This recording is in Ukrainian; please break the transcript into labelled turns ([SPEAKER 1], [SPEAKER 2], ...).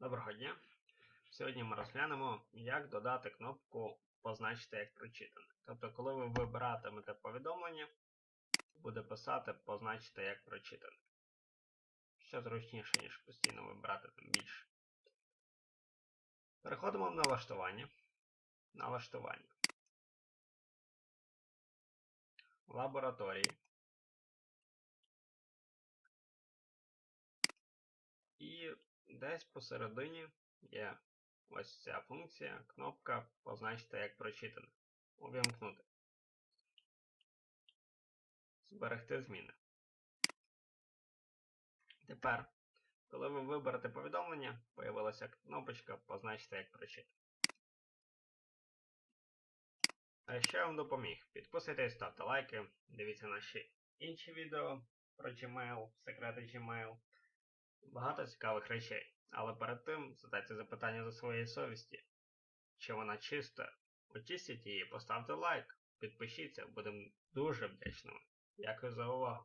[SPEAKER 1] Доброго дня! Сьогодні ми розглянемо, як додати кнопку Позначити як прочитане. Тобто, коли ви вибиратимете повідомлення, буде писати Позначити як прочитане. Що зручніше, ніж постійно вибирати там більше. Переходимо в налаштування. Налаштування. Лабораторії. Десь посередині є ось ця функція, кнопка позначити як прочитане. Увімкнути. Зберегти зміни. Тепер, коли ви виберете повідомлення, появилася кнопочка Позначити як прочитане. А ще вам допоміг. Підписуйтесь, ставте лайки, дивіться наші інші відео про Gmail, секрети Gmail. Багато цікавих речей. Але перед тим задайте запитання за своєї совісті. Чи вона чиста? Очистіть її, поставте лайк, підпишіться, будемо дуже вдячними. Дякую за увагу.